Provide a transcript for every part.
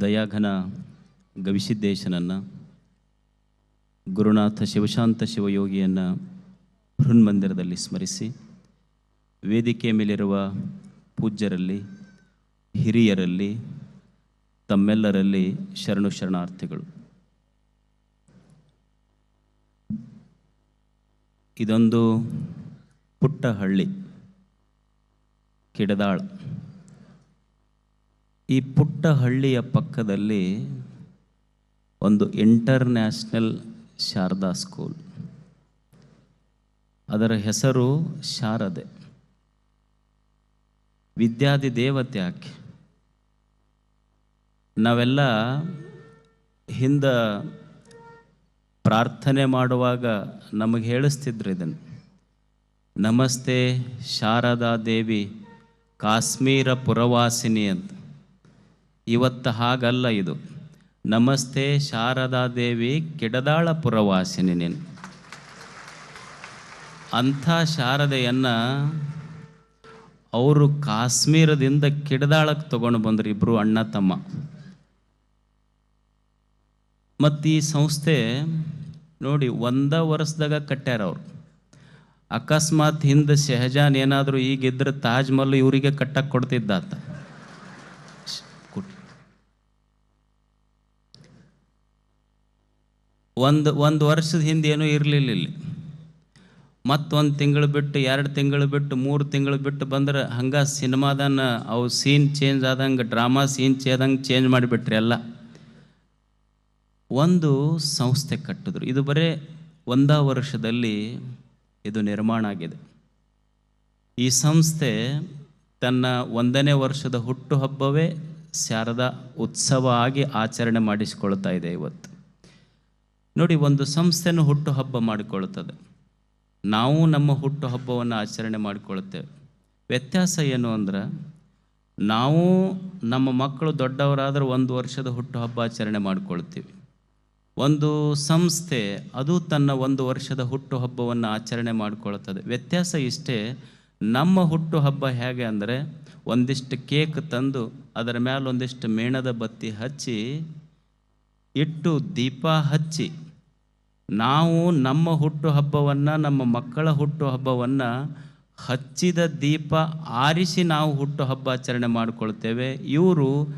ದಯಾಘನ ಗವಿಸಿದ್ದೇಶನನ್ನು, ಗುರುನಾಥ ಶಿವಶಾಂತ ಶಿವಯೋಗಿಯನ್ನು ಬೃಹನ್ಮಂದಿರದಲ್ಲಿ ಸ್ಮರಿಸಿ, ವೇದಿಕೆ ಮೇಲಿರುವ ಪೂಜ್ಯರಲ್ಲಿ, ಹಿರಿಯರಲ್ಲಿ, ತಮ್ಮೆಲ್ಲರಲ್ಲಿ ಶರಣು ಶರಣಾರ್ಥಿಗಳು. ಇದೊಂದು ಪುಟ್ಟ ಹಳ್ಳಿ ಕಿಡದಾಳ. ಈ ಪುಟ್ಟ ಹಳ್ಳಿಯ ಪಕ್ಕದಲ್ಲಿ ಒಂದು ಇಂಟರ್ನ್ಯಾಷನಲ್ ಶಾರದಾ ಸ್ಕೂಲ್. ಅದರ ಹೆಸರು ಶಾರದೆ. ವಿದ್ಯಾದಿ ದೇವತೆ ಆಕೆ ನಾವೆಲ್ಲ ಹಿಂದ ಪ್ರಾರ್ಥನೆ ಮಾಡುವಾಗ ನಮಗೆ ಹೇಳಿಸ್ತಿದ್ರು ಇದನ್ನು. ನಮಸ್ತೆ ಶಾರದಾ ದೇವಿ, ಕಾಶ್ಮೀರ ಪುರವಾಸಿನಿ ಅಂತ. ಇವತ್ತು ಹಾಗಲ್ಲ ಇದು. ನಮಸ್ತೆ ಶಾರದಾ ದೇವಿ ಕಿಡದಾಳ ಪುರವಾಸಿನಿ ನೀನು ಅಂಥ ಶಾರದೆಯನ್ನು ಅವರು ಕಾಶ್ಮೀರದಿಂದ ಕಿಡದಾಳಕ್ಕೆ ತಗೊಂಡು ಬಂದರು ಇಬ್ಬರು ಅಣ್ಣ ತಮ್ಮ. ಮತ್ತು ಈ ಸಂಸ್ಥೆ ನೋಡಿ ಒಂದ ವರ್ಷದಾಗ ಕಟ್ಟ್ಯಾರ ಅವರು. ಅಕಸ್ಮಾತ್ ಹಿಂದೆ ಶೆಹಜಾನ್ ಏನಾದರೂ ಈಗಿದ್ರೆ ತಾಜ್ಮಹಲ್ ಇವರಿಗೆ ಕಟ್ಟಕ್ಕೆ ಕೊಡ್ತಿದ್ದಾತ. ಒಂದು ಒಂದು ವರ್ಷದ ಹಿಂದೆ ಏನೂ ಇರಲಿಲ್ಲ ಇಲ್ಲಿ. ಮತ್ತೊಂದು ತಿಂಗಳು ಬಿಟ್ಟು, ಎರಡು ತಿಂಗಳು ಬಿಟ್ಟು, ಮೂರು ತಿಂಗಳು ಬಿಟ್ಟು ಬಂದ್ರೆ ಹಂಗೆ ಸಿನಿಮಾದನ್ನ ಅವು ಸೀನ್ ಚೇಂಜ್ ಆದಂಗೆ ಡ್ರಾಮಾ ಸೀನ್ ಚೇದಂಗೆ ಚೇಂಜ್ ಮಾಡಿಬಿಟ್ರಿ ಎಲ್ಲ. ಒಂದು ಸಂಸ್ಥೆ ಕಟ್ಟಿದ್ರು. ಇದು ಬರೇ ಒಂದ ವರ್ಷದಲ್ಲಿ ಇದು ನಿರ್ಮಾಣ ಆಗಿದೆ. ಈ ಸಂಸ್ಥೆ ತನ್ನ ಒಂದನೇ ವರ್ಷದ ಹುಟ್ಟುಹಬ್ಬವೇ ಶಾರದಾ ಉತ್ಸವ ಆಗಿ ಆಚರಣೆ ಮಾಡಿಸಿಕೊಳ್ತಾ ಇದೆ ಇವತ್ತು. ನೋಡಿ, ಒಂದು ಸಂಸ್ಥೆನೂ ಹುಟ್ಟುಹಬ್ಬ ಮಾಡಿಕೊಳ್ಳುತ್ತದೆ. ನಾವು ನಮ್ಮ ಹುಟ್ಟುಹಬ್ಬವನ್ನು ಆಚರಣೆ ಮಾಡಿಕೊಳ್ಳುತ್ತೇವೆ. ವ್ಯತ್ಯಾಸ ಏನು ಅಂದ್ರೆ, ನಾವು ನಮ್ಮ ಮಕ್ಕಳು ದೊಡ್ಡವರಾದ್ರೆ ಒಂದು ವರ್ಷದ ಹುಟ್ಟುಹಬ್ಬ ಆಚರಣೆ ಮಾಡಿಕೊಳ್ತೀವಿ ಒಂದು ಸಂಸ್ಥೆ ಅದು ತನ್ನ ಒಂದು ವರ್ಷದ ಹುಟ್ಟುಹಬ್ಬವನ್ನು ಆಚರಣೆ ಮಾಡಿಕೊಳ್ತದೆ ವ್ಯತ್ಯಾಸ ಇಷ್ಟೇ, ನಮ್ಮ ಹುಟ್ಟುಹಬ್ಬ ಹೇಗೆ ಅಂದರೆ, ಒಂದಿಷ್ಟು ಕೇಕ್ ತಂದು ಅದರ ಮೇಲೆ ಒಂದಿಷ್ಟು ಮೇಣದ ಬತ್ತಿ ಹಚ್ಚಿ, ಇಟ್ಟು ದೀಪ ಹಚ್ಚಿ ನಾವು ನಮ್ಮ ಹುಟ್ಟು ಹಬ್ಬವನ್ನು ನಮ್ಮ ಮಕ್ಕಳ ಹುಟ್ಟು ಹಬ್ಬವನ್ನು ಹಚ್ಚಿದ ದೀಪ ಆರಿಸಿ ನಾವು ಹುಟ್ಟು ಹಬ್ಬ ಆಚರಣೆ ಮಾಡಿಕೊಳ್ತೇವೆ. ಇವರು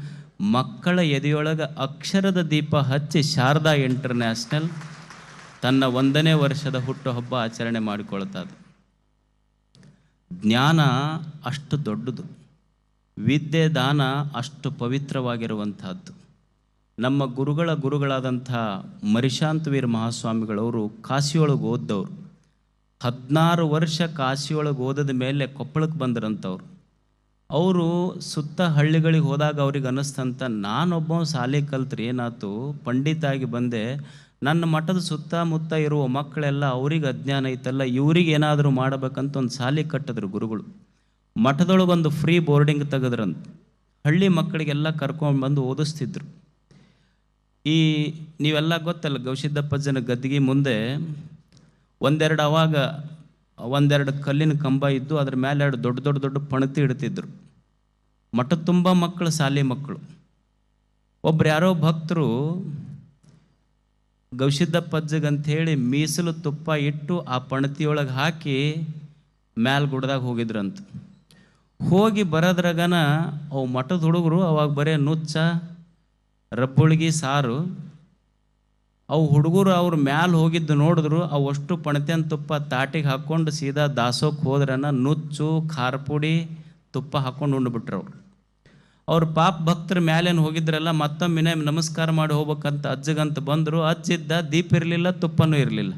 ಮಕ್ಕಳ ಎದೆಯೊಳಗೆ ಅಕ್ಷರದ ದೀಪ ಹಚ್ಚಿ ಶಾರದಾ ಇಂಟರ್ನ್ಯಾಷನಲ್ ತನ್ನ ಒಂದನೇ ವರ್ಷದ ಹುಟ್ಟುಹಬ್ಬ ಆಚರಣೆ ಮಾಡಿಕೊಳ್ತದೆ. ಜ್ಞಾನ ಅಷ್ಟು ದೊಡ್ಡದು, ವಿದ್ಯೆ ದಾನ ಅಷ್ಟು ಪವಿತ್ರವಾಗಿರುವಂತಹದ್ದು ನಮ್ಮ ಗುರುಗಳ ಗುರುಗಳಾದಂಥ ಮರಿಶಾಂತವೀರ್ ಮಹಾಸ್ವಾಮಿಗಳವರು ಕಾಶಿಯೊಳಗೆ ಓದ್ದವ್ರು. ಹದಿನಾರು ವರ್ಷ ಕಾಶಿಯೊಳಗೆ ಓದದ ಮೇಲೆ ಕೊಪ್ಪಳಕ್ಕೆ ಬಂದ್ರಂಥವ್ರು. ಅವರು ಸುತ್ತ ಹಳ್ಳಿಗಳಿಗೆ ಹೋದಾಗ ಅವ್ರಿಗೆ ಅನ್ನಿಸ್ತಂತ ನಾನೊಬ್ಬ ಶಾಲೆ ಕಲ್ತ್ರಿ ಏನಾಯ್ತು ಪಂಡಿತಾಗಿ ಬಂದೆ. ನನ್ನ ಮಠದ ಸುತ್ತಮುತ್ತ ಇರುವ ಮಕ್ಕಳೆಲ್ಲ ಅವ್ರಿಗೆ ಅಜ್ಞಾನ ಐತಲ್ಲ, ಇವ್ರಿಗೆ ಏನಾದರೂ ಮಾಡಬೇಕಂತ ಒಂದು ಶಾಲೆ ಕಟ್ಟಿದ್ರು ಗುರುಗಳು. ಮಠದೊಳಗೊಂದು ಫ್ರೀ ಬೋರ್ಡಿಂಗ್ ತೆಗೆದ್ರಂತ. ಹಳ್ಳಿ ಮಕ್ಕಳಿಗೆಲ್ಲ ಕರ್ಕೊಂಡು ಬಂದು ಓದಿಸ್ತಿದ್ರು. ಈ ನೀವೆಲ್ಲ ಗೊತ್ತಲ್ಲ ಗವಿಸಿದ್ದಪ್ಪಜ್ಜನ ಗದ್ದಿಗೆ ಮುಂದೆ ಒಂದೆರಡು ಅವಾಗ ಒಂದೆರಡು ಕಲ್ಲಿನ ಕಂಬ ಇದ್ದು ಅದ್ರ ಮೇಲೆ ಎರಡು ದೊಡ್ಡ ದೊಡ್ಡ ದೊಡ್ಡ ಪಣತಿ ಇಡ್ತಿದ್ರು. ಮಠ ತುಂಬ ಮಕ್ಕಳು, ಶಾಲೆ ಮಕ್ಕಳು. ಒಬ್ರು ಯಾರೋ ಭಕ್ತರು ಗವಿಸಿದ್ದಪ್ಪಜ್ಜಗೆ ಅಂಥೇಳಿ ಮೀಸಲು ತುಪ್ಪ ಇಟ್ಟು ಆ ಪಣತಿಯೊಳಗೆ ಹಾಕಿ ಮ್ಯಾಲ್ ಗುಡ್ದಾಗ ಹೋಗಿದ್ರಂತ. ಹೋಗಿ ಬರೋದ್ರಾಗನ ಅವು ಮಠದ ಹುಡುಗರು ಅವಾಗ ಬರೇ ನುಚ್ಚ ರಬ್ಬುಳ್ಗಿ ಸಾರು, ಅವು ಹುಡುಗರು ಅವ್ರ ಮ್ಯಾಲ ಹೋಗಿದ್ದು ನೋಡಿದ್ರು, ಅವು ಅಷ್ಟು ಪಣತೆನ ತುಪ್ಪ ತಾಟಿಗೆ ಹಾಕ್ಕೊಂಡು ಸೀದಾ ದಾಸೋಕ್ಕೆ ಹೋದ್ರನ ನುಚ್ಚು ಖಾರ ಪುಡಿ ತುಪ್ಪ ಹಾಕ್ಕೊಂಡು ಉಂಡುಬಿಟ್ರು ಅವ್ರು. ಅವ್ರ ಪಾಪ ಭಕ್ತರ ಮ್ಯಾಲೇನು ಹೋಗಿದ್ರಲ್ಲ ಮತ್ತೊಮ್ಮೆ ನಮಸ್ಕಾರ ಮಾಡಿ ಹೋಗ್ಬೇಕಂತ ಅಜ್ಜಗಂತ ಬಂದರು, ಅಜ್ಜಿದ್ದ ದೀಪ ಇರಲಿಲ್ಲ, ತುಪ್ಪನೂ ಇರಲಿಲ್ಲ.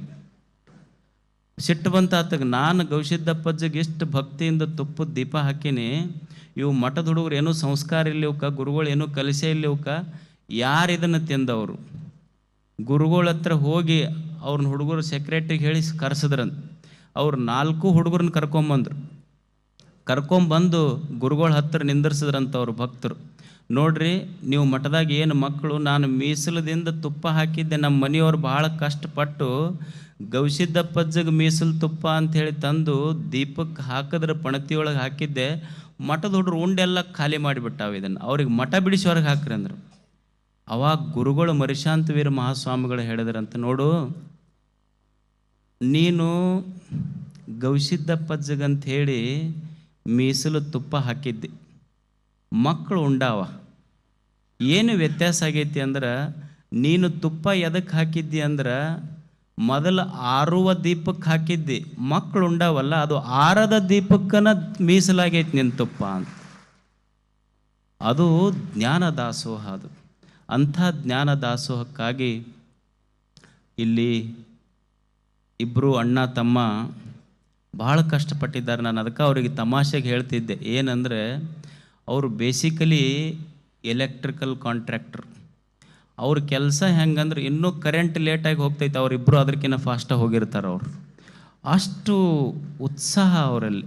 ಸಿಟ್ಟು ಬಂತ ಆತಗೆ, ನಾನು ಗೌಸಿದ್ದಪ್ಪಜ್ಜಗೆ ಎಷ್ಟು ಭಕ್ತಿಯಿಂದ ತುಪ್ಪದ ದೀಪ ಹಾಕಿನಿ, ಇವು ಮಠದ ಹುಡುಗರು ಏನೂ ಸಂಸ್ಕಾರ ಇಲ್ಲಿವಕ್ಕ ಗುರುಗಳು ಏನೂ ಕಲಿಸೇ ಇಲ್ಲಿವ್ಕ ಯಾರು ಇದನ್ನು ತಿಂದವರು? ಗುರುಗಳ ಹತ್ರ ಹೋಗಿ ಅವ್ರನ್ನ ಹುಡುಗರು ಸೆಕ್ರೆಟ್ರಿಗೆ ಹೇಳಿ ಕರೆಸಿದ್ರಂತ. ಅವ್ರು ನಾಲ್ಕು ಹುಡುಗರನ್ನ ಕರ್ಕೊಂಬಂದರು. ಕರ್ಕೊಂಬಂದು ಗುರುಗಳ ಹತ್ರ ನಿಂದಿರ್ಸಿದ್ರಂತ ಅವ್ರ ಭಕ್ತರು. ನೋಡ್ರಿ, ನೀವು ಮಠದಾಗ ಏನು ಮಕ್ಕಳು ನಾನು ಮೀಸಲದಿಂದ ತುಪ್ಪ ಹಾಕಿದ್ದೆ ನಮ್ಮ ಮನೆಯವ್ರು ಭಾಳ ಕಷ್ಟಪಟ್ಟು ಗವಿಸಿದ್ದಪ್ಪಜ್ಜಗೆ ಮೀಸಲು ತುಪ್ಪ ಅಂಥೇಳಿ ತಂದು ದೀಪಕ್ಕೆ ಹಾಕಿದ್ರೆ ಪಣತಿಯೊಳಗೆ ಹಾಕಿದ್ದೆ. ಮಠದ ಹುಡ್ರು ಉಂಡೆಲ್ಲ ಖಾಲಿ ಮಾಡಿಬಿಟ್ಟಾವ ಇದನ್ನು. ಅವ್ರಿಗೆ ಮಠ ಬಿಡಿಸಿ ಹೊರಗೆ ಹಾಕ್ರಿ ಅಂದರು. ಅವಾಗ ಗುರುಗಳು ಮರಿಶಾಂತವೀರ ಮಹಾಸ್ವಾಮಿಗಳು ಹೇಳಿದ್ರಂತ, ನೋಡು, ನೀನು ಗವಿಸಿದ್ದಪ್ಪಜ್ಜಗಂತ ಹೇಳಿ ಮೀಸಲು ತುಪ್ಪ ಹಾಕಿದ್ದೆ ಮಕ್ಕಳು ಉಂಡಾವ, ಏನು ವ್ಯತ್ಯಾಸ ಆಗೈತಿ ಅಂದ್ರೆ, ನೀನು ತುಪ್ಪ ಎದಕ್ಕೆ ಹಾಕಿದ್ದಿ ಅಂದ್ರೆ, ಮೊದಲು ಆರುವ ದೀಪಕ್ಕೆ ಹಾಕಿದ್ದಿ ಮಕ್ಕಳು ಉಂಡಾವಲ್ಲ, ಅದು ಆರದ ದೀಪಕ್ಕನ ಮೀಸಲಾಗೈತಿ ನಿನ್ನ ತುಪ್ಪ ಅಂತ. ಅದು ಜ್ಞಾನ ದಾಸೋಹ ಅದು. ಅಂಥ ಜ್ಞಾನ ದಾಸೋಹಕ್ಕಾಗಿ ಇಲ್ಲಿ ಇಬ್ಬರು ಅಣ್ಣ, ತಮ್ಮ ಭಾಳ ಕಷ್ಟಪಟ್ಟಿದ್ದಾರೆ. ನಾನು ಅದಕ್ಕೆ ಅವರಿಗೆ ತಮಾಷೆಗೆ ಹೇಳ್ತಿದ್ದೆ. ಏನಂದರೆ, ಅವರು ಬೇಸಿಕಲಿ ಎಲೆಕ್ಟ್ರಿಕಲ್ ಕಾಂಟ್ರಾಕ್ಟರ್ ಅವ್ರ ಕೆಲಸ ಹೆಂಗಂದ್ರೆ ಇನ್ನೂ ಕರೆಂಟ್ ಲೇಟಾಗಿ ಹೋಗ್ತೈತೆ. ಅವರಿಬ್ಬರು ಅದಕ್ಕಿಂತ ಫಾಸ್ಟಾಗಿ ಹೋಗಿರ್ತಾರೆ ಅವರು. ಅಷ್ಟು ಉತ್ಸಾಹ ಅವರಲ್ಲಿ.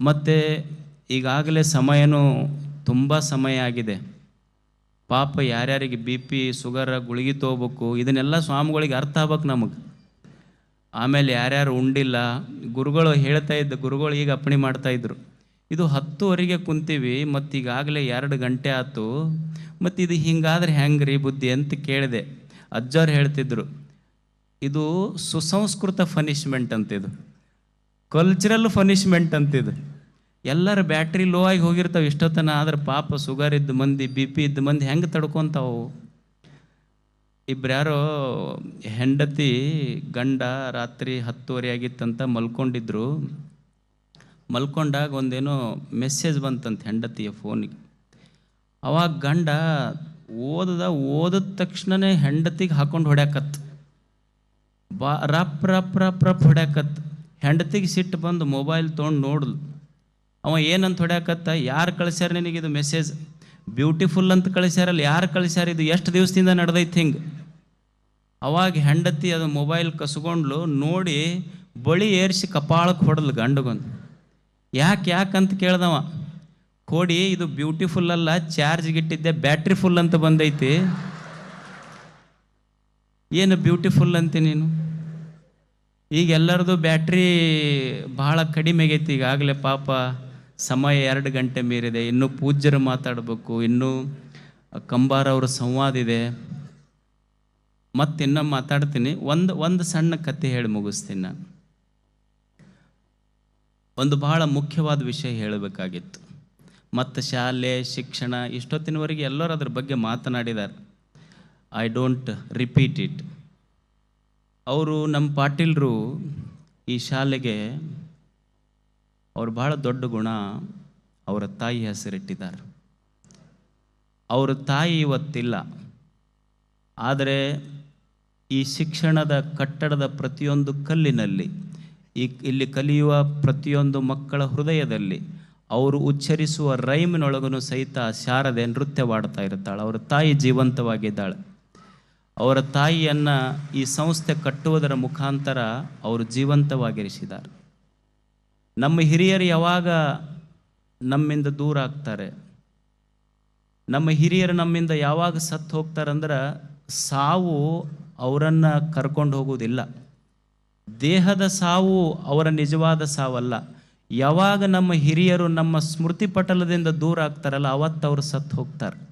ಮತ್ತು ಈಗಾಗಲೇ ಸಮಯನೂ ತುಂಬ ಸಮಯ ಆಗಿದೆ. ಪಾಪ ಯಾರ್ಯಾರಿಗೆ ಬಿ ಪಿ ಸುಗರ ಗುಳಿಗೆ ತೊಗೋಬೇಕು, ಇದನ್ನೆಲ್ಲ ಸ್ವಾಮಿಗಳಿಗೆ ಅರ್ಥ ಆಗ್ಬೇಕು ನಮಗೆ. ಆಮೇಲೆ ಯಾರ್ಯಾರು ಉಂಡಿಲ್ಲ, ಗುರುಗಳು ಹೇಳ್ತಾ ಇದ್ದ ಗುರುಗಳು ಈಗ ಅಪ್ಪಣೆ ಮಾಡ್ತಾಯಿದ್ರು ಇದು ಹತ್ತುವರೆಗೆ ಕುಂತೀವಿ ಮತ್ತು ಈಗಾಗಲೇ ಎರಡು ಗಂಟೆ ಆಯಿತು. ಮತ್ತು ಇದು ಹಿಂಗಾದ್ರೆ ಹೆಂಗೆ ರೀ ಬುದ್ಧಿ ಅಂತ ಕೇಳಿದೆ. ಅಜ್ಜವ್ರು ಹೇಳ್ತಿದ್ರು, ಇದು ಸುಸಂಸ್ಕೃತ ಫನಿಷ್ಮೆಂಟ್ ಅಂತಿದು. ಕಲ್ಚರಲ್ ಫನಿಷ್ಮೆಂಟ್ ಅಂತಿದು. ಎಲ್ಲರ ಬ್ಯಾಟ್ರಿ ಲೋ ಆಗಿ ಹೋಗಿರ್ತಾವೆ ಇಷ್ಟೊತ್ತನ, ಆದ್ರೆ ಪಾಪ ಸುಗರ್ ಇದ್ದ ಮಂದಿ ಬಿ ಪಿ ಇದ್ದ ಮಂದಿ ಹೆಂಗೆ ತಡ್ಕೊತಾವು ಇಬ್ರ್ಯಾರೋ ಹೆಂಡತಿ ಗಂಡ ರಾತ್ರಿ ಹತ್ತುವರೆ ಆಗಿತ್ತಂತ ಮಲ್ಕೊಂಡಿದ್ರು. ಮಲ್ಕೊಂಡಾಗ ಒಂದೇನೋ ಮೆಸೇಜ್ ಬಂತಂತ ಹೆಂಡತಿಯ ಫೋನಿಗೆ ಅವಾಗ ಗಂಡ ಓದದ, ಓದಿದ ತಕ್ಷಣನೇ ಹೆಂಡತಿಗೆ ಹಾಕೊಂಡು ಹೊಡ್ಯಾಕತ್. ಬಾ, ರಪ್ ರಪ್ ರಪ್ ರಪ್ ಹೊಡ್ಯಾಕತ್. ಹೆಂಡತಿಗೆ ಸಿಟ್ಟು ಬಂದು ಮೊಬೈಲ್ ತೊಗೊಂಡು ನೋಡ್ಲು ಅವ ಏನಂತ ಹೊಡ್ಯಾಕತ್ತ? ಯಾರು ಕಳಿಸ್ಯಾರ ಇದು ಮೆಸೇಜ್ ಬ್ಯೂಟಿಫುಲ್ ಅಂತ ಕಳಿಸ್ಯಾರಲ್ಲ, ಯಾರು ಕಳಿಸ್ಯಾರ ಇದು? ಎಷ್ಟು ದಿವಸದಿಂದ ನಡೆದೈತೆ ಹಿಂಗೆ? ಅವಾಗ ಹೆಂಡತಿ ಅದು ಮೊಬೈಲ್ ಕಸ್ಕೊಂಡ್ಲು ನೋಡಿ ಬಳಿ ಏರಿಸಿ ಕಪಾಳಕ್ಕೆ ಹೊಡೆದ್ಲು ಗಂಡಗೊಂದು. ಯಾಕೆ ಯಾಕಂತ ಕೇಳ್ದವ. ಕೋಡಿ, ಇದು ಬ್ಯೂಟಿಫುಲ್ ಅಲ್ಲ ಚಾರ್ಜ್ ಗಿಟ್ಟಿದ್ದೆ ಬ್ಯಾಟ್ರಿ ಫುಲ್ ಅಂತ ಬಂದೈತಿ. ಏನು ಬ್ಯೂಟಿಫುಲ್ ಅಂತ ನೀನು? ಈಗ ಎಲ್ಲರದು ಬ್ಯಾಟ್ರಿ ಭಾಳ ಕಡಿಮೆ ಆಗೈತಿ ಈಗಾಗಲೇ ಪಾಪ. ಸಮಯ ಎರಡು ಗಂಟೆ ಮೀರಿದೆ, ಇನ್ನೂ ಪೂಜ್ಯರು ಮಾತಾಡಬೇಕು, ಇನ್ನೂ ಅವ್ರ ಸಂವಾದ ಇದೆ. ಮತ್ತಿನ್ನ ಮಾತಾಡ್ತೀನಿ, ಒಂದು ಒಂದು ಸಣ್ಣ ಕತೆ ಹೇಳಿ ಮುಗಿಸ್ತೀನಿ ನಾನು. ಒಂದು ಬಹಳ ಮುಖ್ಯವಾದ ವಿಷಯ ಹೇಳಬೇಕಾಗಿತ್ತು. ಮತ್ತು ಶಾಲೆ, ಶಿಕ್ಷಣ, ಇಷ್ಟೊತ್ತಿನವರೆಗೆ ಎಲ್ಲರೂ ಅದ್ರ ಬಗ್ಗೆ ಮಾತನಾಡಿದ್ದಾರೆ. ಐ ಡೋಂಟ್ ರಿಪೀಟ್ ಇಟ್ ಅವರು ನಮ್ಮ ಪಾಟೀಲರು ಈ ಶಾಲೆಗೆ ಅವ್ರು ಭಾಳ ದೊಡ್ಡ ಗುಣ ಅವರ ತಾಯಿ ಹೆಸರಿಟ್ಟಿದ್ದಾರೆ. ಅವರ ತಾಯಿ ಇವತ್ತಿಲ್ಲ. ಆದರೆ ಈ ಶಿಕ್ಷಣದ ಕಟ್ಟಡದ ಪ್ರತಿಯೊಂದು ಕಲ್ಲಿನಲ್ಲಿ, ಈ ಇಲ್ಲಿ ಕಲಿಯುವ ಪ್ರತಿಯೊಂದು ಮಕ್ಕಳ ಹೃದಯದಲ್ಲಿ ಅವರು ಉಚ್ಚರಿಸುವ ರೈಮ್ನೊಳಗೂ ಸಹಿತ ಶಾರದೆ ನೃತ್ಯವಾಡ್ತಾ ಇರ್ತಾಳೆ. ಅವರ ತಾಯಿ ಜೀವಂತವಾಗಿದ್ದಾಳೆ. ಅವರ ತಾಯಿಯನ್ನು ಈ ಸಂಸ್ಥೆ ಕಟ್ಟುವುದರ ಮುಖಾಂತರ ಅವರು ಜೀವಂತವಾಗಿರಿಸಿದ್ದಾರೆ. ನಮ್ಮ ಹಿರಿಯರು ಯಾವಾಗ ನಮ್ಮಿಂದ ದೂರ ಆಗ್ತಾರೆ? ನಮ್ಮ ಹಿರಿಯರು ನಮ್ಮಿಂದ ಯಾವಾಗ ಸತ್ತು ಹೋಗ್ತಾರಂದ್ರೆ ಸಾವು ಅವರನ್ನು ಕರ್ಕೊಂಡು ಹೋಗುವುದಿಲ್ಲ. ದೇಹದ ಸಾವು ಅವರ ನಿಜವಾದ ಸಾವಲ್ಲ. ಯಾವಾಗ ನಮ್ಮ ಹಿರಿಯರು ನಮ್ಮ ಸ್ಮೃತಿ ಪಟಲದಿಂದ ದೂರ ಆಗ್ತಾರಲ್ಲ, ಅವತ್ತು ಅವರು ಸತ್ತು ಹೋಗ್ತಾರೆ.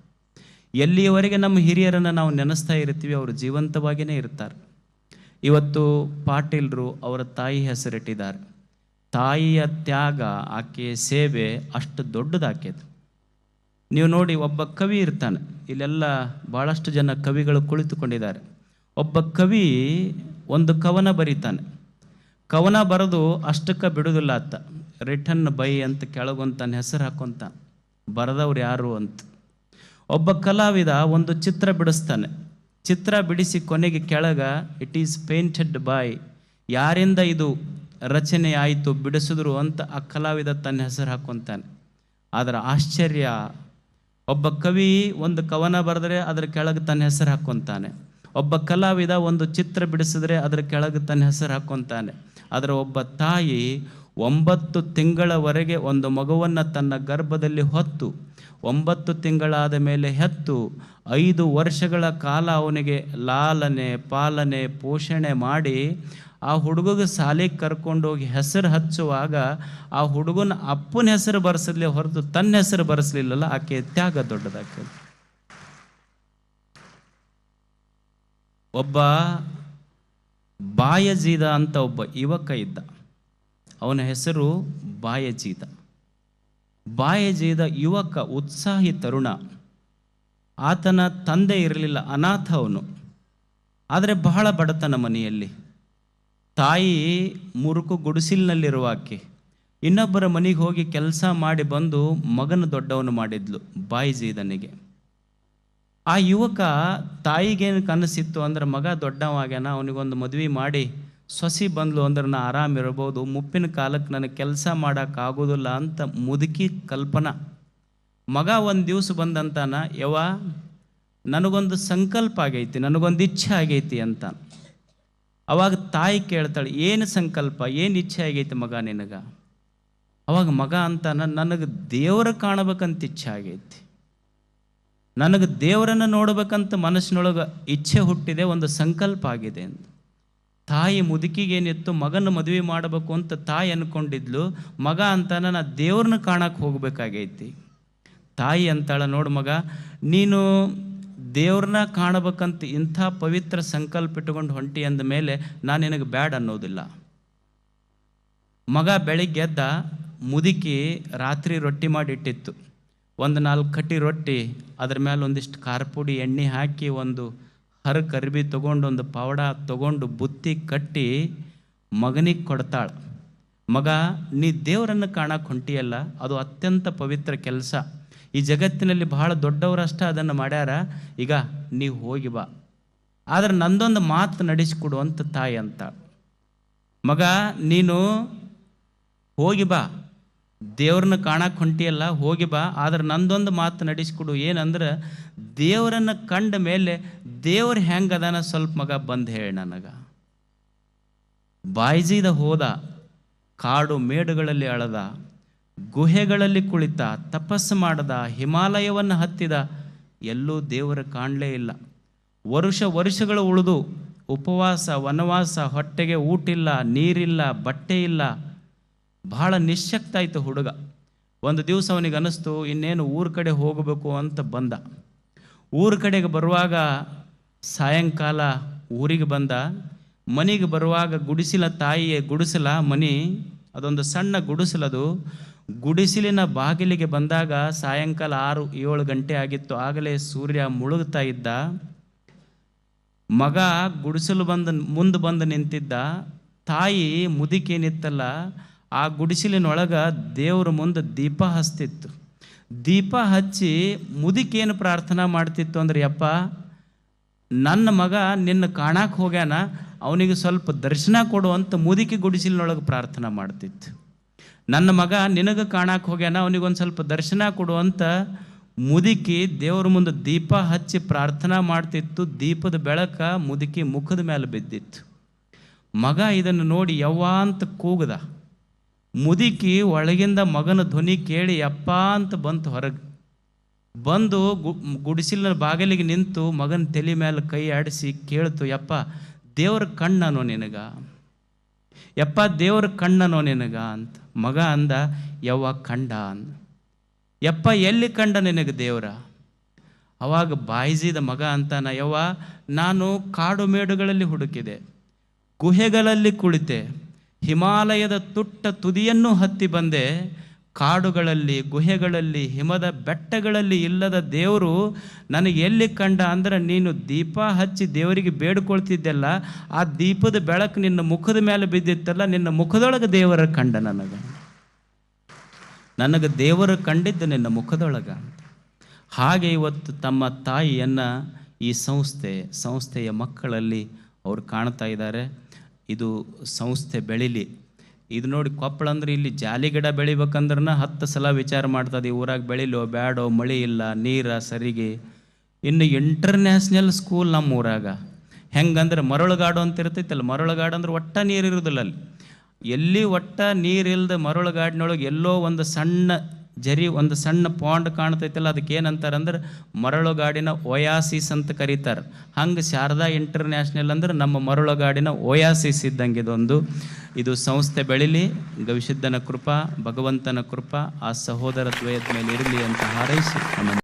ಎಲ್ಲಿಯವರೆಗೆ ನಮ್ಮ ಹಿರಿಯರನ್ನು ನಾವು ನೆನೆಸ್ತಾ ಇರ್ತೀವಿ, ಅವರು ಜೀವಂತವಾಗಿಯೇ ಇರ್ತಾರೆ. ಇವತ್ತು ಪಾಟೀಲ್ರು ಅವರ ತಾಯಿ ಹೆಸರಿಟ್ಟಿದ್ದಾರೆ. ತಾಯಿಯ ತ್ಯಾಗ, ಆಕೆಯ ಸೇವೆ ಅಷ್ಟು ದೊಡ್ಡದಾಕೈತೆ. ನೀವು ನೋಡಿ ಒಬ್ಬ ಕವಿ ಇರ್ತಾನೆ. ಇಲ್ಲೆಲ್ಲ ಭಾಳಷ್ಟು ಜನ ಕವಿಗಳು ಕುಳಿತುಕೊಂಡಿದ್ದಾರೆ. ಒಬ್ಬ ಕವಿ ಒಂದು ಕವನ ಬರೀತಾನೆ. ಕವನ ಬರೆದು ಅಷ್ಟಕ್ಕೆ ಬಿಡೋದಿಲ್ಲ ಅತ್ತ ರಿಟರ್ನ್ ಬೈ ಅಂತ ಕೆಳಗೊಂತಾನೆ, ಹೆಸರು ಹಾಕೊಂತಾನೆ. ಬರೆದವ್ರು ಯಾರು ಅಂತ. ಒಬ್ಬ ಕಲಾವಿದ ಒಂದು ಚಿತ್ರ ಬಿಡಿಸ್ತಾನೆ. ಚಿತ್ರ ಬಿಡಿಸಿ ಕೊನೆಗೆ ಕೆಳಗ ಇಟ್ ಈಸ್ ಪೇಂಟೆಡ್ ಬೈ ಯಾರಿಂದ ಇದು ರಚನೆ ಆಯಿತು ಬಿಡಿಸಿದ್ರು ಅಂತ ಆ ಕಲಾವಿದ ತನ್ನ ಹೆಸರು ಹಾಕ್ಕೊಂತಾನೆ ಅದರ ಆಶ್ಚರ್ಯ, ಒಬ್ಬ ಕವಿ ಒಂದು ಕವನ ಬರೆದ್ರೆ ಅದರ ಕೆಳಗೆ ತನ್ನ ಹೆಸರು ಹಾಕ್ಕೊಂತಾನೆ ಒಬ್ಬ ಕಲಾವಿದ ಒಂದು ಚಿತ್ರ ಬಿಡಿಸಿದ್ರೆ ಅದರ ಕೆಳಗೆ ತನ್ನ ಹೆಸರು ಹಾಕ್ಕೊಂತಾನೆ ಅದರ ಒಬ್ಬ ತಾಯಿ ಒಂಬತ್ತು ತಿಂಗಳವರೆಗೆ ಒಂದು ಮಗುವನ್ನು ತನ್ನ ಗರ್ಭದಲ್ಲಿ ಹೊತ್ತು, ಒಂಬತ್ತು ತಿಂಗಳಾದ ಮೇಲೆ ಹೆತ್ತು, ಐದು ವರ್ಷಗಳ ಕಾಲ ಅವನಿಗೆ ಲಾಲನೆ, ಪಾಲನೆ, ಪೋಷಣೆ ಮಾಡಿ ಆ ಹುಡುಗಗೆ ಶಾಲೆಗೆ ಕರ್ಕೊಂಡೋಗಿ ಹೆಸರು ಹಚ್ಚುವಾಗ ಆ ಹುಡುಗನ ಅಪ್ಪನ ಹೆಸರು ಬರೆಸಲಿ ಹೊರತು ತನ್ನ ಹೆಸರು ಬರೆಸಲಿಲ್ಲಲ್ಲ, ಆಕೆ ತ್ಯಾಗ ದೊಡ್ಡದಾಕೆ ಒಬ್ಬ ಬಾಯಜೀದ ಅಂತ ಒಬ್ಬ ಯುವಕ ಇದ್ದ. ಅವನ ಹೆಸರು ಬಾಯಜೀದ. ಬಾಯಜೀದ ಯುವಕ ಉತ್ಸಾಹಿ ತರುಣ. ಆತನ ತಂದೆ ಇರಲಿಲ್ಲ, ಅನಾಥ ಅವನು. ಆದರೆ ಬಹಳ ಬಡತನ ಮನೆಯಲ್ಲಿ. ತಾಯಿ ಮುರುಕು ಗುಡಿಸಿಲ್ನಲ್ಲಿರುವ ಆಕೆ ಇನ್ನೊಬ್ಬರ ಮನೆಗೆ ಹೋಗಿ ಕೆಲಸ ಮಾಡಿ ಬಂದು ಮಗನ ದೊಡ್ಡವನು ಮಾಡಿದ್ಲು ಬಾಯಿಜೀದನಿಗೆ ಆ ಯುವಕ ತಾಯಿಗೇನು ಕನಸಿತ್ತು ಅಂದ್ರೆ ಮಗ ದೊಡ್ಡವಾಗ್ಯಾನ, ಅವನಿಗೊಂದು ಮದುವೆ ಮಾಡಿ, ಸೊಸಿ ಬಂದ್ಲು ಅಂದ್ರೆ ನಾ ಆರಾಮಿರ್ಬೋದು ಮುಪ್ಪಿನ ಕಾಲಕ್ಕೆ ನನಗೆ ಕೆಲಸ ಮಾಡೋಕ್ಕಾಗೋದಿಲ್ಲ ಅಂತ ಮುದುಕಿ ಕಲ್ಪನಾ. ಮಗ ಒಂದು ದಿವಸ ಬಂದಂತಾನ ಯವ ನನಗೊಂದು ಸಂಕಲ್ಪ ಆಗೈತಿ, ನನಗೊಂದು ಇಚ್ಛೆ ಆಗೈತಿ ಅಂತ. ಅವಾಗ ತಾಯಿ ಕೇಳ್ತಾಳೆ, ಏನು ಸಂಕಲ್ಪ? ಏನು ಇಚ್ಛೆ ಆಗೈತೆ ಮಗ ನಿನಗ? ಅವಾಗ ಮಗ ಅಂತ ನನಗೆ ದೇವರ ಕಾಣಬೇಕಂತ ಇಚ್ಛೆ ಆಗೈತಿ. ನನಗೆ ದೇವರನ್ನು ನೋಡ್ಬೇಕಂತ ಮನಸ್ಸಿನೊಳಗೆ ಇಚ್ಛೆ ಹುಟ್ಟಿದೆ, ಒಂದು ಸಂಕಲ್ಪ ಆಗಿದೆ ಅಂತ. ತಾಯಿ ಮುದುಕಿಗೇನಿತ್ತು ಮಗನ ಮದುವೆ ಮಾಡಬೇಕು ಅಂತ ತಾಯಿ ಅಂದ್ಕೊಂಡಿದ್ಲು ಮಗ ಅಂತ ನಾನು ದೇವ್ರನ್ನ ಕಾಣಕ್ಕೆ ಹೋಗ್ಬೇಕಾಗೈತಿ. ತಾಯಿ ಅಂತಾಳೆ, ನೋಡು ಮಗ, ನೀನು ದೇವ್ರನ್ನ ಕಾಣಬೇಕಂತ ಇಂಥ ಪವಿತ್ರ ಸಂಕಲ್ಪ ಇಟ್ಟುಕೊಂಡು ಹೊಂಟಿ ಅಂದ ಮೇಲೆ ನಾನು ನಿನಗೆ ಬ್ಯಾಡ್ ಅನ್ನೋದಿಲ್ಲ. ಮಗ ಬೆಳಿಗ್ಗೆ ಎದ್ದ ಮುದುಕಿ ರಾತ್ರಿ ರೊಟ್ಟಿ ಮಾಡಿಟ್ಟಿತ್ತು ಒಂದು ನಾಲ್ಕು ಕಟ್ಟಿ ರೊಟ್ಟಿ, ಅದ್ರ ಮೇಲೆ ಒಂದಿಷ್ಟು ಖಾರ ಪುಡಿ ಎಣ್ಣೆ ಹಾಕಿ ಒಂದು ಹರ ಕರ್ಬಿ ತೊಗೊಂಡು ಒಂದು ಪೌಡ ತೊಗೊಂಡು ಬುತ್ತಿ ಕಟ್ಟಿ ಮಗನಿಗೆ ಕೊಡ್ತಾಳೆ. ಮಗ, ನೀ ದೇವರನ್ನು ಕಾಣಕ್ಕೆ ಹೊಂಟಿಯಲ್ಲ, ಅದು ಅತ್ಯಂತ ಪವಿತ್ರ ಕೆಲಸ. ಈ ಜಗತ್ತಿನಲ್ಲಿ ಬಹಳ ದೊಡ್ಡವರಷ್ಟೇ ಅದನ್ನು ಮಾಡ್ಯಾರ. ಈಗ ನೀವು ಹೋಗಿ ಬಾ. ಆದರೆ ನಂದೊಂದು ಮಾತು ನಡೆಸಿಕೊಡುವಂಥ ತಾಯಿ ಅಂತ. ಮಗ, ನೀನು ಹೋಗಿ ಬಾ. ದೇವ್ರನ್ನ ಕಾಣಕ್ಕೆ ಹೊಂಟಿಯಲ್ಲ, ಹೋಗಿ ಬಾ. ಆದ್ರೆ ನಂದೊಂದು ಮಾತು ನಡೆಸಿಕೊಡು. ಏನಂದ್ರೆ, ದೇವರನ್ನು ಕಂಡ ಮೇಲೆ ದೇವ್ರ ಹೆಂಗದಾನ ಸ್ವಲ್ಪ ಮಗ ಬಂದು ಹೇಳಿ ನನಗೆ. ಬಾಯ್ಜಿದ ಹೋದ, ಕಾಡು ಮೇಡುಗಳಲ್ಲಿ ಅಳದ. ಗುಹೆಗಳಲ್ಲಿ ಕುಳಿತ, ತಪಸ್ಸು ಮಾಡದ, ಹಿಮಾಲಯವನ್ನು ಹತ್ತಿದ ಎಲ್ಲೂ ದೇವರ ಕಾಣಲೇ ಇಲ್ಲ. ವರುಷ ವರ್ಷಗಳು ಉಳಿದು, ಉಪವಾಸ, ವನವಾಸ, ಹೊಟ್ಟೆಗೆ ಊಟಿಲ್ಲ, ನೀರಿಲ್ಲ, ಬಟ್ಟೆ ಇಲ್ಲ. ಬಹಳ ನಿಶ್ಶಕ್ತ ಆಯಿತು ಹುಡುಗ. ಒಂದು ದಿವಸ ಅವನಿಗೆ ಅನ್ನಿಸ್ತು ಇನ್ನೇನು ಊರ ಕಡೆ ಹೋಗಬೇಕು ಅಂತ ಬಂದ. ಊರ ಕಡೆಗೆ ಬರುವಾಗ ಸಾಯಂಕಾಲ ಊರಿಗೆ ಬಂದ. ಮನೆಗೆ ಬರುವಾಗ ಗುಡಿಸಿಲ ತಾಯಿಯ ಗುಡಿಸಲ ಮನಿ, ಅದೊಂದು ಸಣ್ಣ ಗುಡಿಸಲದು. ಗುಡಿಸಿಲಿನ ಬಾಗಿಲಿಗೆ ಬಂದಾಗ ಸಾಯಂಕಾಲ ಆರು ಏಳು ಗಂಟೆ ಆಗಿತ್ತು. ಆಗಲೇ ಸೂರ್ಯ ಮುಳುಗ್ತಾ ಇದ್ದ. ಮಗ ಗುಡಿಸಲು ಬಂದು, ಮುಂದೆ ಬಂದು ನಿಂತಿದ್ದ. ತಾಯಿ ಮುದುಕೇನಿತ್ತಲ್ಲ ಆ ಗುಡಿಸಿಲಿನೊಳಗೆ ದೇವ್ರ ಮುಂದೆ ದೀಪ ಹಚ್ತಿತ್ತು. ದೀಪ ಹಚ್ಚಿ ಮುದುಕೇನು ಪ್ರಾರ್ಥನಾ ಮಾಡ್ತಿತ್ತು ಅಂದ್ರೆ, ಯಪ್ಪ, ನನ್ನ ಮಗ ನಿನ್ನ ಕಾಣಕ್ಕೆ ಹೋಗ್ಯಾನ, ಅವನಿಗೆ ಸ್ವಲ್ಪ ದರ್ಶನ ಕೊಡು ಅಂತ ಮುದುಕಿ ಗುಡಿಸಲಿನೊಳಗೆ ಪ್ರಾರ್ಥನಾ ಮಾಡ್ತಿತ್ತು. ನನ್ನ ಮಗ ನಿನಗೆ ಕಾಣಕ್ಕೆ ಹೋಗ್ಯಾನ ಅವನಿಗೊಂದು ಸ್ವಲ್ಪ ದರ್ಶನ ಕೊಡು ಅಂತ ಮುದುಕಿ ದೇವ್ರ ಮುಂದೆ ದೀಪ ಹಚ್ಚಿ ಪ್ರಾರ್ಥನಾ ಮಾಡ್ತಿತ್ತು. ದೀಪದ ಬೆಳಕ ಮುದುಕಿ ಮುಖದ ಮೇಲೆ ಬಿದ್ದಿತ್ತು. ಮಗ ಇದನ್ನು ನೋಡಿ ಯವ್ವ ಅಂತ ಕೂಗದ. ಮುದುಕಿ ಒಳಗಿಂದ ಮಗನ ಧ್ವನಿ ಕೇಳಿ ಅಪ್ಪ ಅಂತ ಬಂತು ಹೊರಗೆ. ಬಂದು ಗು ಗುಡಿಸಿಲಿನ ಬಾಗಿಲಿಗೆ ನಿಂತು ಮಗನ ತಲೆ ಮೇಲೆ ಕೈ ಆಡಿಸಿ ಕೇಳ್ತು, ಯಪ್ಪ, ದೇವ್ರ ಕಣ್ಣನು ನಿನಗ? ಯಪ್ಪ ದೇವ್ರ ಕಂಡನೋ ನಿನಗ ಅಂತ. ಮಗ ಅಂದ, ಯವ್ವ ಕಂಡ ಅಂದ. ಯಪ್ಪ ಎಲ್ಲಿ ಕಂಡ ನಿನಗೆ ದೇವ್ರ? ಅವಾಗ ಬಾಯಿಸಿದ ಮಗ ಅಂತಾನ, ಯವ್ವ, ನಾನು ಕಾಡು ಮೇಡುಗಳಲ್ಲಿ ಹುಡುಕಿದೆ. ಗುಹೆಗಳಲ್ಲಿ ಕುಳಿತೆ. ಹಿಮಾಲಯದ ತುಟ್ಟ ತುದಿಯನ್ನು ಹತ್ತಿ ಬಂದೆ. ಕಾಡುಗಳಲ್ಲಿ, ಗುಹೆಗಳಲ್ಲಿ, ಹಿಮದ ಬೆಟ್ಟಗಳಲ್ಲಿ ಇಲ್ಲದ ದೇವರು ನನಗೆ ಎಲ್ಲಿ ಕಂಡ ಅಂದ್ರೆ ನೀನು ದೀಪ ಹಚ್ಚಿ ದೇವರಿಗೆ ಬೇಡ್ಕೊಳ್ತಿದ್ದೆಲ್ಲ, ಆ ದೀಪದ ಬೆಳಕು ನಿನ್ನ ಮುಖದ ಮೇಲೆ ಬಿದ್ದಿತ್ತಲ್ಲ, ನಿನ್ನ ಮುಖದೊಳಗೆ ದೇವರ ಕಂಡ ನನಗೆ. ನನಗೆ ದೇವರು ಕಂಡಿದ್ದು ನಿನ್ನ ಮುಖದೊಳಗ. ಹಾಗೆ ಇವತ್ತು ತಮ್ಮ ತಾಯಿಯನ್ನು ಈ ಸಂಸ್ಥೆ, ಸಂಸ್ಥೆಯ ಮಕ್ಕಳಲ್ಲಿ ಅವರು ಕಾಣ್ತಾ ಇದ್ದಾರೆ. ಇದು ಸಂಸ್ಥೆ ಬೆಳಿಲಿ. ಇದು ನೋಡಿ ಕೊಪ್ಪಳ ಅಂದ್ರೆ ಇಲ್ಲಿ ಜಾಲಿ ಗಿಡ ಬೆಳಿಬೇಕಂದ್ರನ ಹತ್ತು ಸಲ ವಿಚಾರ ಮಾಡ್ತದೆ ಊರಾಗ ಬೆಳಿಲೋ ಬ್ಯಾಡೋ, ಮಳೆ ಇಲ್ಲ, ನೀರ, ಸರಿಗೆ. ಇನ್ನು ಇಂಟರ್ನ್ಯಾಷನಲ್ ಸ್ಕೂಲ್ ನಮ್ಮ ಊರಾಗ. ಹೆಂಗಂದ್ರೆ ಮರಳುಗಾಡು ಅಂತ ಇರ್ತೈತಲ್ಲ, ಮರಳುಗಾಡು ಅಂದ್ರೆ ಒಟ್ಟ ನೀರು ಇರೋದಿಲ್ಲ ಅಲ್ಲಿ. ಎಲ್ಲಿ ಒಟ್ಟ ನೀರಿಲ್ದ ಮರಳುಗಾಡಿನೊಳಗೆ ಎಲ್ಲೋ ಒಂದು ಸಣ್ಣ ಜರಿ ಒಂದು ಸಣ್ಣ ಪಾಂಡ್ ಕಾಣ್ತೈತಲ್ಲ, ಅದಕ್ಕೆ ಏನಂತಾರೆ ಅಂದ್ರೆ ಮರಳುಗಾಡಿನ ಒಯಾಸಿಸ್ ಅಂತ ಕರೀತಾರೆ. ಹಂಗೆ ಶಾರದಾ ಇಂಟರ್ನ್ಯಾಷನಲ್ ಅಂದ್ರೆ ನಮ್ಮ ಮರಳುಗಾಡಿನ ಒಯಾಸಿಸ್ ಇದ್ದಂಗೆ ಇದೊಂದು ಇದು ಸಂಸ್ಥೆ ಬೆಳಿಲಿ ಗವಿಶುದ್ಧನ ಕೃಪಾ, ಭಗವಂತನ ಕೃಪಾ, ಆ ಸಹೋದರ ದ್ವಯದ ಮೇಲೆ ಇರಲಿ ಅಂತ ಹಾರೈಸಿ